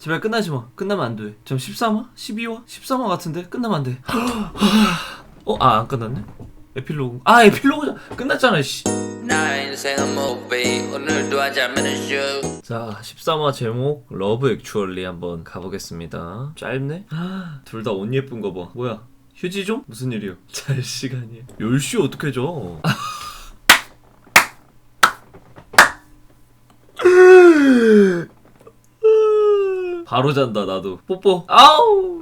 제발 끝나지 마. 끝나면 안 돼. 좀 13화? 12화? 13화 같은데? 끝나면 안 돼. 어? 아, 안 끝났네? 에필로그. 아, 에필로그잖아. 끝났잖아, 씨. 나 인생은 movie 오늘도 하자면 쇼 자, 13화 제목 러브 액츄얼리 한번 가보겠습니다. 짧네? 둘 다 옷 예쁜 거 봐. 뭐야? 휴지 좀? 무슨 일이요? 잘 시간이야. 10시 어떻게 줘? 바로 잔다 나도. 뽀뽀. 아우.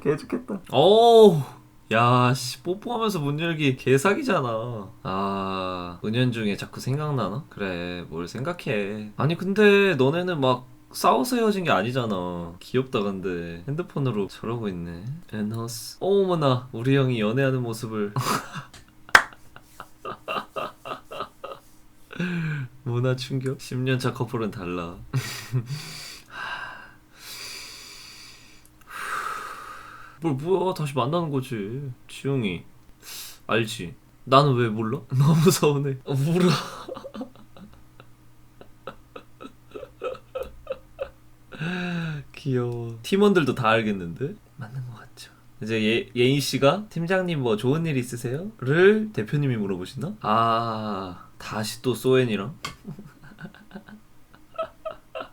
개 좋겠다. 어우. 야, 씨, 뽀뽀하면서 문 열기 개사기잖아. 아, 은연중에 자꾸 생각나나? 그래, 뭘 생각해. 아니, 근데 너네는 막 싸워서 헤어진 게 아니잖아. 귀엽다, 근데. 핸드폰으로 저러고 있네. 엔허스. 어머나, 우리 형이 연애하는 모습을. 문화 충격? 10년차 커플은 달라. 뭘 뭐야? 다시 만나는 거지. 지영이. 알지? 나는 왜 몰라? 너무 서운해. 어, 울어 귀여워. 팀원들도 다 알겠는데? 맞는 것 같죠. 이제 예, 예인 씨가 팀장님 뭐 좋은 일 있으세요? 를 대표님이 물어보시나? 아 다시 또 소엔이랑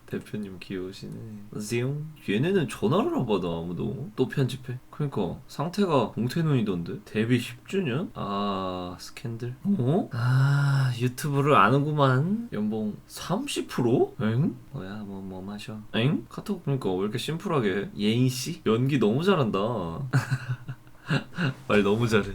대표님 귀여우시네. 지용? 얘네는 전화를 안 받아 아무도. 또 편집해. 그러니까 상태가 봉태눈이던데. 데뷔 10주년? 아 스캔들. 어? 아 유튜브를 아는구만. 연봉 30%? 엥? 뭐야 뭐뭐 마셔. 엥? 카톡 그러니까 왜 이렇게 심플하게? 예인 씨? 연기 너무 잘한다. 말 너무 잘해.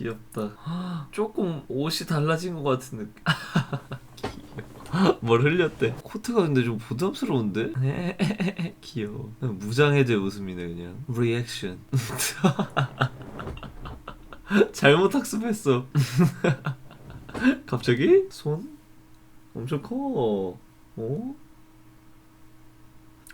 귀엽다. 조금 옷이 달라진 것 같은 느낌. 뭘 흘렸대? 코트가 근데 좀 부담스러운데? 귀여워. 무장해제 웃음이네 그냥. 리액션. 잘못 학습했어. 갑자기 손 엄청 커. 어?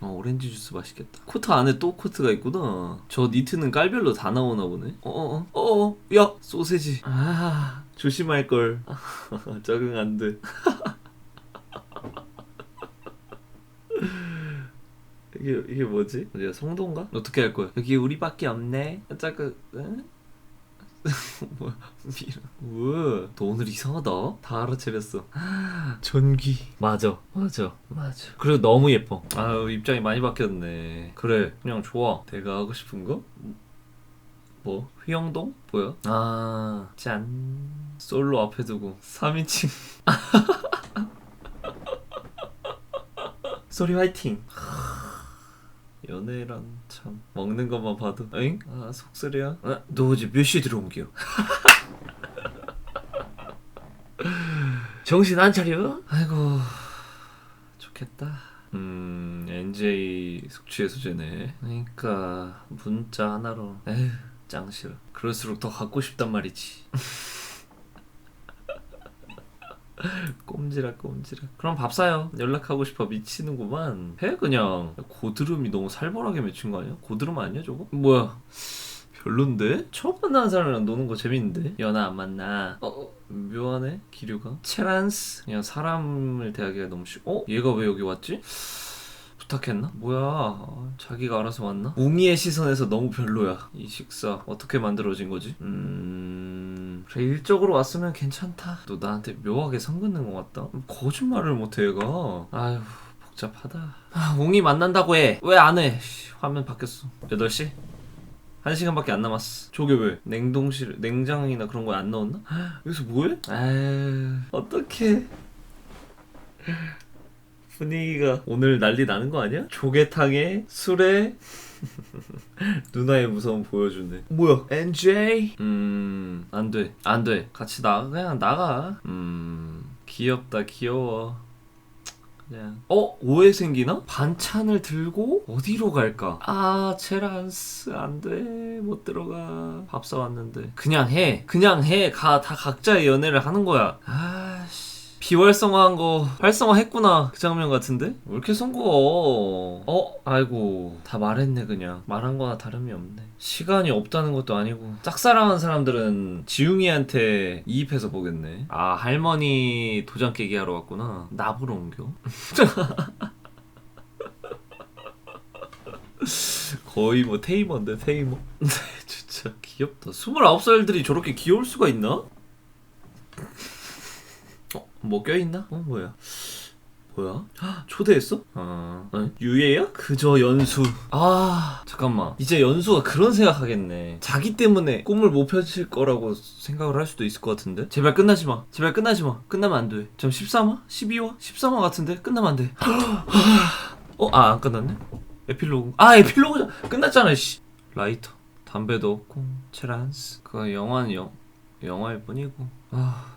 어, 오렌지 주스 맛있겠다. 코트 안에 또 코트가 있구나. 저 니트는 깔별로 다 나오나 보네. 어어어. 어어. 야, 소세지. 아, 조심할 걸. 적응 안 돼. 이게 이게 뭐지? 어디야 성동가? 어떻게 할 거야? 여기 우리밖에 없네. 잠깐. 응? 뭐야? 미안. 우와, 너 오늘 이상하다. 다 알아차렸어. 전기. 맞아, 맞아, 맞아. 그리고 너무 예뻐. 아유 입장이 많이 바뀌었네. 그래, 그냥 좋아. 내가 하고 싶은 거? 뭐? 휘영동? 뭐야? 아, 짠. 솔로 앞에 두고 3인칭. 소리 화이팅. 연애란 참 먹는 것만 봐도 엥? 아 속쓰리야? 아, 너 어제 몇 시에 들어온 게요? 정신 안 차려? 아이고 좋겠다 음 NJ 숙취의 소재네 그러니까 문자 하나로 에휴 짱 싫어 그럴수록 더 갖고 싶단 말이지 꼼지락 꼼지락 그럼 밥 사요 연락하고 싶어 미치는구만 해 그냥 고드름이 너무 살벌하게 맺힌 거 아니야? 고드름 아니야 저거? 뭐야 별론데? 처음 만나는 사람이랑 노는 거 재밌는데? 연하 안 만나 어, 어 묘하네 기류가 체란스 그냥 사람을 대하기가 너무 쉬워 어? 얘가 왜 여기 왔지? 부탁했나? 뭐야 아, 자기가 알아서 왔나? 웅이의 시선에서 너무 별로야 이 식사 어떻게 만들어진 거지? 음... 그래 일적으로 왔으면 괜찮다 너 나한테 묘하게 선 긋는 것 같다 거짓말을 못해 얘가 아휴 복잡하다 아, 웅이 만난다고 해 왜 안 해? 씨, 화면 바뀌었어 8시? 한 시간밖에 안 남았어. 저게 왜? 냉동실, 냉장이나 그런 거에 안 넣었나? 여기서 뭐해? 아유, 어떡해. 분위기가 오늘 난리 나는 거 아니야? 조개탕에 술에 누나의 무서움 보여주네. 뭐야? NJ? 음, 안 돼. 안 돼. 같이 나가. 그냥 나가. 음, 귀엽다. 귀여워. 그냥 어 오해 생기나? 반찬을 들고 어디로 갈까? 아 체란스 안 돼 못 들어가 밥 사왔는데 그냥 해 그냥 해 가 다 각자의 연애를 하는 거야 아씨 비활성화한 거 활성화했구나 그 장면 같은데? 왜 이렇게 송구어 어 아이고 다 말했네 그냥. 말한 거나 다름이 없네. 시간이 없다는 것도 아니고 짝사랑한 사람들은 지웅이한테 이입해서 보겠네. 아 할머니 도장 깨기 하러 왔구나. 나보러 옮겨? 거의 뭐 테이머인데 테이머? 진짜 귀엽다. 29살들이 저렇게 귀여울 수가 있나? 어? 뭐 껴있나? 어 뭐야 뭐야? 헉, 초대했어? 아 어? 유예야? 그저 연수 아 잠깐만 이제 연수가 그런 생각하겠네 자기 때문에 꿈을 못 펼칠 거라고 생각을 할 수도 있을 것 같은데 제발 끝나지 마 제발 끝나지 마 끝나면 안돼 좀 13화? 12화? 13화 같은데? 끝나면 안 돼 어? 아 안 끝났네? 에필로그 아 에필로그잖아 끝났잖아 씨 라이터 담배도 없고 체란스 그 영화는 영 영화일 뿐이고 아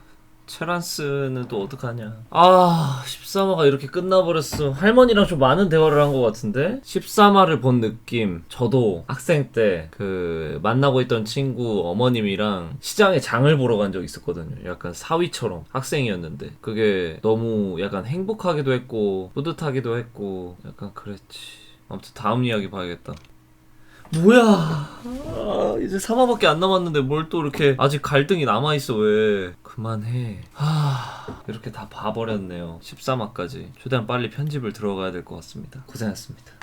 체란스는 또 어떡하냐. 아 13화가 이렇게 끝나버렸어. 할머니랑 좀 많은 대화를 한 것 같은데? 13화를 본 느낌. 저도 학생 때 그 만나고 있던 친구 어머님이랑 시장에 장을 보러 간 적 있었거든요. 약간 사위처럼 학생이었는데. 그게 너무 약간 행복하기도 했고 뿌듯하기도 했고 약간 그랬지. 아무튼 다음 이야기 봐야겠다 뭐야? 아, 이제 3화밖에 안 남았는데 뭘 또 이렇게 아직 갈등이 남아있어 왜? 그만해. 하 이렇게 다 봐버렸네요. 13화까지. 최대한 빨리 편집을 들어가야 될 것 같습니다. 고생하셨습니다